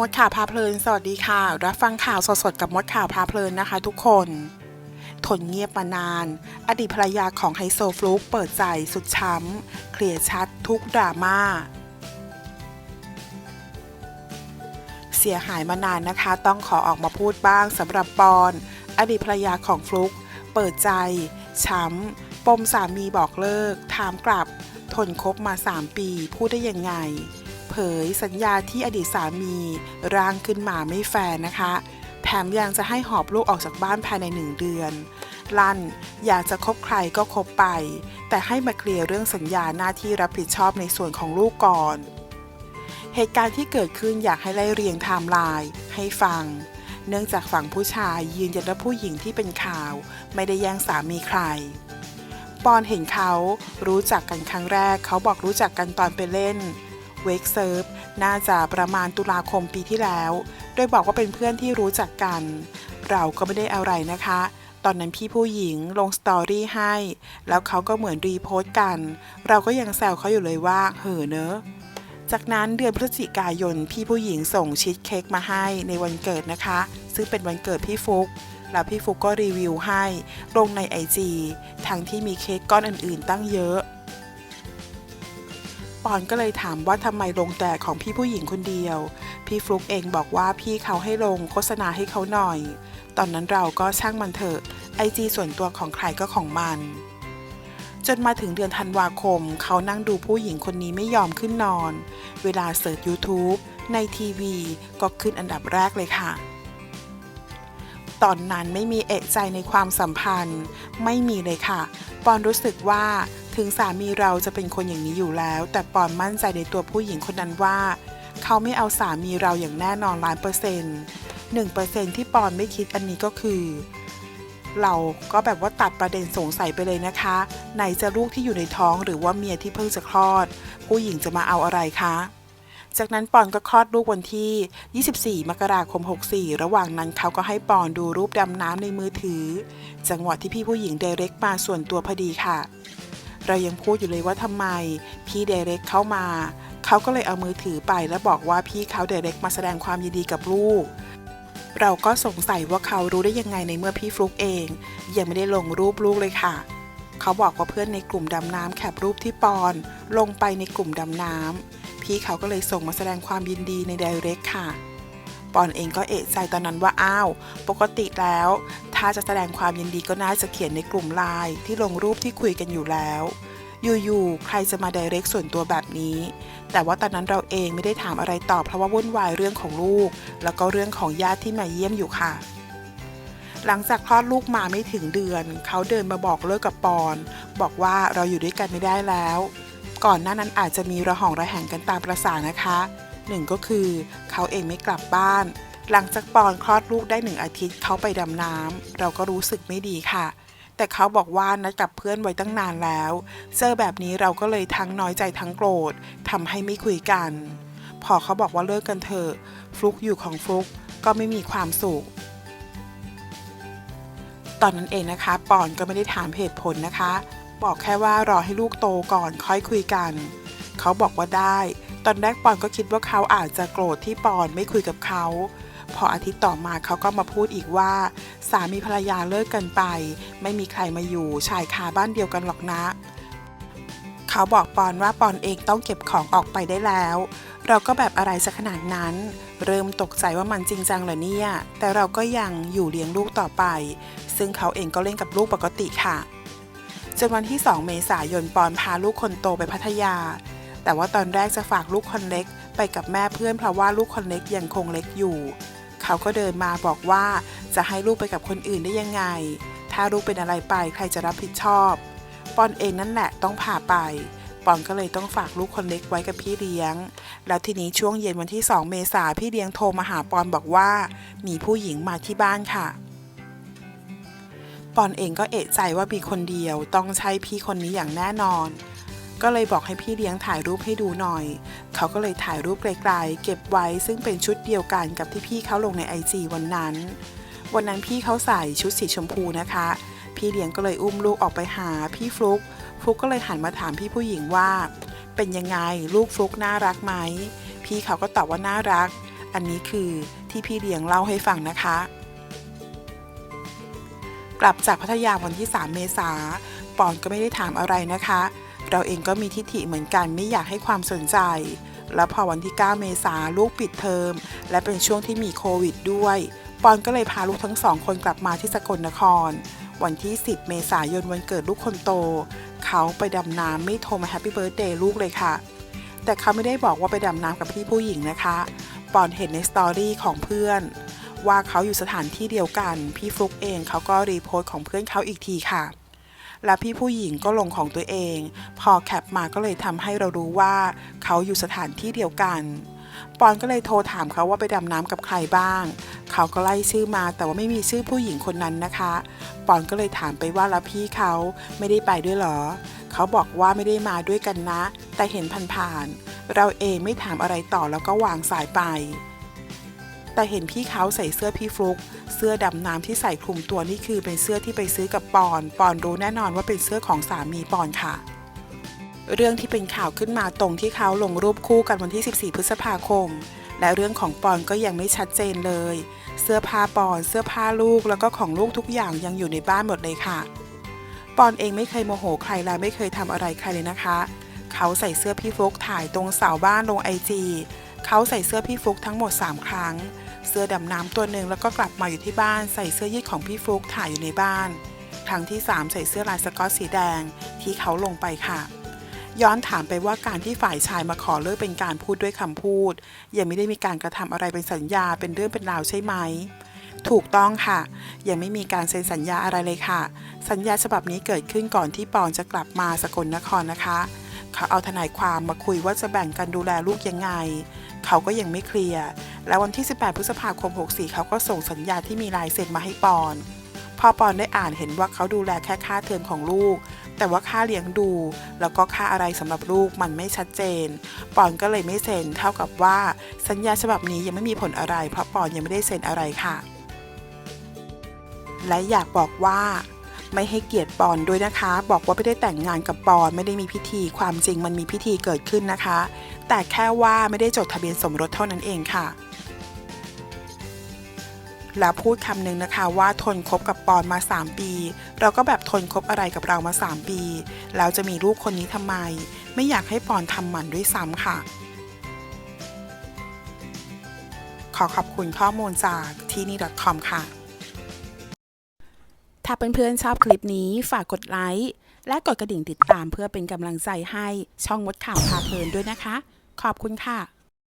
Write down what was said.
มดข่าวพาเพลิน สวัสดีค่ะ รับฟังข่าวสดๆกับมดข่าวพาเพลินนะคะ ทุกคน ทนเงียบมานาน อดีตภรรยาของไฮโซฟลุกเปิดใจสุดช้ำ เคลียร์ชัดทุกดราม่า เสียหายมานานนะคะ ต้องขอออกมาพูดบ้างสำหรับปอน อดีตภรรยาของฟลุก เปิดใจ ช้ำ ปมสามีบอกเลิก ถามกลับ ทนคบมา 3 ปี พูดได้ยังไง ผยสัญญาที่อดีตสามีร่างขึ้นมาไม่แฟร์นะคะ แถมยังจะให้หอบลูกออกจากบ้านภายในหนึ่งเดือน ลั่นอยากจะคบใครก็คบไป แต่ให้มาเคลียร์เรื่องสัญญาหน้าที่รับผิดชอบในส่วนของลูกก่อน เหตุการณ์ที่เกิดขึ้นอยากให้ไล่เรียงไทม์ไลน์ให้ฟัง เนื่องจากฝั่งผู้ชายยืนยันว่าผู้หญิงที่เป็นข่าว ไม่ได้แย่งสามีใครปอนเห็นเขารู้จักกันครั้งแรก เขาบอกรู้จักกันตอนไปเล่น เวกเซิร์ฟน่าจะประมาณตุลาคมปีที่แล้ว โดยบอกว่าเป็นเพื่อนที่รู้จักกัน เราก็ไม่ได้อะไรนะคะ ตอนนั้นพี่ผู้หญิงลงสตอรี่ให้ แล้วเขาก็เหมือนรีโพสต์กัน เราก็ยังแซวเขาอยู่เลยว่า เห่อเนอะจากนั้นเดือนพฤศจิกายนพี่ผู้หญิงส่งชีสเค้กมาให้ในวันเกิดนะคะ ซึ่งเป็นวันเกิดพี่ฟุก แล้วพี่ฟุกก็รีวิวให้ลงในไอจีทั้งที่มีเค้กก้อนอื่นๆ ตั้งเยอะ ปอนก็เลยถามว่าทำไมลงแต่ของพี่ผู้หญิงคนเดียว พี่ฟลุกเองบอกว่าพี่เขาให้ลงโฆษณาให้เขาหน่อย ตอนนั้นเราก็ช่างมันเถอะไอจีส่วนตัวของใครก็ของมัน จนมาถึงเดือนธันวาคม เขานั่งดูผู้หญิงคนนี้ไม่ยอมขึ้นนอน เวลาเสิร์ช YouTube ในทีวีก็ขึ้นอันดับแรกเลยค่ะตอนนั้นไม่มีเอะใจในความสัมพันธ์ ไม่มีเลยค่ะ ปอนรู้สึกว่า ถึงสามีเราจะเป็นคนอย่างนี้อยู่แล้ว แต่ปอนมั่นใจในตัวผู้หญิงคนนั้นว่า เขาไม่เอาสามีเราอย่างแน่นอนล้านเปอร์เซ็นต์หนึ่งเปอร์เซ็นที่ปอนไม่คิดอันนี้ก็คือ เราก็แบบว่าตัดประเด็นสงสัยไปเลยนะคะ ไหนจะลูกที่อยู่ในท้องหรือว่าเมียที่เพิ่งจะคลอด ผู้หญิงจะมาเอาอะไรคะจากนั้นปอนก็คลอดลูกวันที่ 24 มกราคม 64 ระหว่างนั้นเขาก็ให้ปอนดูรูปดำน้ำในมือถือ จังหวะที่พี่ผู้หญิงเดเร็กมาส่วนตัวพอดีค่ะ เรายังพูดอยู่เลยว่าทำไมพี่เดเร็กเข้ามา เขาก็เลยเอามือถือไปแล้วบอกว่าพี่เขาเดเร็กมาแสดงความยินดีกับลูก เราก็สงสัยว่าเขารู้ได้ยังไงในเมื่อพี่ฟลุกเอง ยังไม่ได้ลงรูปลูกเลยค่ะ เขาบอกว่าเพื่อนในกลุ่มดำน้ำแคปรูปที่ปอน ลงไปในกลุ่มดำน้ำพี่เขาก็เลยส่งมาแสดงความยินดีในไดเรกค่ะ ปอนเองก็เอะใจตอนนั้นว่าอ้าว ปกติแล้ว ถ้าจะแสดงความยินดีก็น่าจะเขียนในกลุ่มไลน์ที่ลงรูปที่คุยกันอยู่แล้ว อยู่ๆ ใครจะมาไดเรกส่วนตัวแบบนี้ แต่ว่าตอนนั้นเราเองไม่ได้ถามอะไรตอบเพราะว่าวุ่นวายเรื่องของลูก แล้วก็เรื่องของญาติที่มาเยี่ยมอยู่ค่ะหลังจากคลอดลูกมาไม่ถึงเดือน เขาเดินมาบอกเลิกกับปอน บอกว่าเราอยู่ด้วยกันไม่ได้แล้ว ก่อนหน้านั้นอาจจะมีระหองระแหงกันตามประสานะคะ หนึ่งก็คือ เขาเองไม่กลับบ้าน หลังจากปอนคลอดลูกได้หนึ่งอาทิตย์เขาไปดำน้ำเราก็รู้สึกไม่ดีค่ะ แต่เขาบอกว่านัดกับเพื่อนไว้ตั้งนานแล้วเจอแบบนี้เราก็เลยทั้งน้อยใจทั้งโกรธทำให้ไม่คุยกัน พอเขาบอกว่าเลิกกันเถอะฟลุกอยู่ของฟลุกก็ไม่มีความสุขตอนนั้นเองนะคะ ปอนก็ไม่ได้ถามเหตุผลนะคะ บอกแค่ว่ารอให้ลูกโตก่อนค่อยคุยกัน เขาบอกว่าได้ ตอนแรกปอนก็คิดว่าเขาอาจจะโกรธที่ปอนไม่คุยกับเขา พออาทิตย์ต่อมาเขาก็มาพูดอีกว่า สามีภรรยาเลิกกันไป ไม่มีใครมาอยู่ชายคาบ้านเดียวกันหรอกนะ เขาบอกปอนว่าปอนเองต้องเก็บของออกไปได้แล้ว เราก็แบบอะไรสักขนาดนั้น เริ่มตกใจว่ามันจริงจังเหรอเนี่ย แต่เราก็ยังอยู่เลี้ยงลูกต่อไป ซึ่งเขาเองก็เล่นกับลูกปกติค่ะจนวันที่ 2 เมษายนปอนพาลูกคนโตไปพัทยา แต่ว่าตอนแรกจะฝากลูกคนเล็ก ไปกับแม่เพื่อนเพราะว่าลูกคนเล็กยังคงเล็กอยู่ เขาก็เดินมาบอกว่าจะให้ลูกไปกับคนอื่นได้ยังไง ถ้าลูกเป็นอะไรไปใครจะรับผิดชอบ ปอนเองนั่นแหละต้องพาไป ปอนก็เลยต้องฝากลูกคนเล็กไว้กับพี่เลี้ยง แล้วทีนี้ช่วงเย็นวันที่ 2 เมษาพี่เลี้ยงโทรมาหาปอนบอกว่า มีผู้หญิงมาที่บ้านค่ะปอนเองก็เอะใจว่ามีคนเดียวต้องใช่พี่คนนี้อย่างแน่นอน ก็เลยบอกให้พี่เลี้ยงถ่ายรูปให้ดูหน่อย เขาก็เลยถ่ายรูปไกลๆ เก็บไว้ซึ่งเป็นชุดเดียวกันกับที่พี่เขาลงในไอจีวันนั้น วันนั้นพี่เขาใส่ชุดสีชมพูนะคะ พี่เลี้ยงก็เลยอุ้มลูกออกไปหาพี่ฟลุกฟลุกก็เลยหันมาถามพี่ผู้หญิงว่า เป็นยังไงลูกฟลุกน่ารักไหม พี่เขาก็ตอบว่าน่ารัก อันนี้คือที่พี่เลี้ยงเล่าให้ฟังนะคะ กลับจากพัทยาวันที่ 3 เมษาปอนก็ไม่ได้ถามอะไรนะคะ เราเองก็มีทิฐิเหมือนกันไม่อยากให้ความสนใจ แล้วพอวันที่ 9 เมษาลูกปิดเทอม และเป็นช่วงที่มีโควิดด้วย ปอนก็เลยพาลูกทั้งสองคนกลับมาที่สกลนคร วันที่ 10 เมษายนวันเกิดลูกคนโต เขาไปดำน้ำไม่โทรมาแฮปปี้เบิร์ดเดย์ลูกเลยค่ะ แต่เขาไม่ได้บอกว่าไปดำน้ำกับพี่ผู้หญิงนะคะ ปอนเห็นในสตอรี่ของเพื่อนว่าเขาอยู่สถานที่เดียวกัน พี่ฟลุกเองเขาก็รีโพสต์ของเพื่อนเขาอีกทีค่ะ และพี่ผู้หญิงก็ลงของตัวเอง พอแคปมาก็เลยทำให้เรารู้ว่า เขาอยู่สถานที่เดียวกัน ปอนก็เลยโทรถามเขาว่าไปดำน้ำกับใครบ้าง เขาก็ไล่ชื่อมาแต่ว่าไม่มีชื่อผู้หญิงคนนั้นนะคะ ปอนก็เลยถามไปว่าแล้วพี่เขาไม่ได้ไปด้วยเหรอ เขาบอกว่าไม่ได้มาด้วยกันนะ แต่เห็นผ่านๆเราเองไม่ถามอะไรต่อแล้วก็วางสายไป แต่เห็นพี่เขาใส่เสื้อพี่ฟลุก เสื้อดำน้ำที่ใส่คลุมตัวนี่คือเป็นเสื้อที่ไปซื้อกับปอน ปอนรู้แน่นอนว่าเป็นเสื้อของสามีปอนค่ะ เรื่องที่เป็นข่าวขึ้นมาตรงที่เขาลงรูปคู่กันวันที่ 14 พฤษภาคม และเรื่องของปอนก็ยังไม่ชัดเจนเลย เสื้อผ้าปอน เสื้อผ้าลูกแล้วก็ของลูกทุกอย่างยังอยู่ในบ้านหมดเลยค่ะ ปอนเองไม่เคยโมโหใครและไม่เคยทำอะไรใครเลยนะคะ เขาใส่เสื้อพี่ฟลุกถ่ายตรงเสาบ้านลงไอจีเขาใส่เสื้อพี่ฟลุกทั้งหมด 3 ครั้ง เสื้อดำน้ำตัวหนึ่งแล้วก็กลับมาอยู่ที่บ้านใส่เสื้อยืดของพี่ฟลุกถ่ายอยู่ในบ้าน ครั้งที่ 3 ใส่เสื้อลายสกอตสีแดงที่เขาลงไปค่ะ ย้อนถามไปว่าการที่ฝ่ายชายมาขอเลิกเป็นการพูดด้วยคำพูด ยังไม่ได้มีการกระทำอะไรเป็นสัญญาเป็นเรื่องเป็นราวใช่ไหมถูกต้องค่ะ ยังไม่มีการเซ็นสัญญาอะไรเลยค่ะ สัญญาฉบับนี้เกิดขึ้นก่อนที่ปอนจะกลับมาสกลนครนะคะ เขาเอาทนายความมาคุยว่าจะแบ่งกันดูแลลูกยังไง เขาก็ยังไม่เคลียร์ และวันที่ 18 พฤษภาคม 64 เขาก็ส่งสัญญาที่มีลายเซ็นมาให้ปอน พอปอนได้อ่านเห็นว่าเขาดูแลแค่ค่าเทอมของลูก แต่ว่าค่าเลี้ยงดู แล้วก็ค่าอะไรสำหรับลูกมันไม่ชัดเจน ปอนก็เลยไม่เซ็น เท่ากับว่าสัญญาฉบับนี้ยังไม่มีผลอะไร เพราะปอนยังไม่ได้เซ็นอะไรค่ะ และอยากบอกว่าไม่ให้เกียรติปอนด้วยนะคะ บอกว่าไม่ได้แต่งงานกับปอนไม่ได้มีพิธีความจริงมันมีพิธีเกิดขึ้นนะคะ แต่แค่ว่าไม่ได้จดทะเบียนสมรสเท่านั้นเองค่ะ แล้วพูดคำหนึ่งนะคะว่าทนคบกับปอนมา 3 ปี เราก็แบบทนคบอะไรกับเรามา 3 ปี แล้วจะมีลูกคนนี้ทำไม ไม่อยากให้ปอนทำหมันด้วยซ้ำค่ะ ขอขอบคุณข้อมูลจากที่นี่ .com ค่ะ ถ้าเพื่อนๆชอบคลิปนี้ฝากกดไลค์และกดกระดิ่งติดตามเพื่อเป็นกำลังใจให้ช่องมดข่าวพาเพลินด้วยนะคะ ขอบคุณค่ะ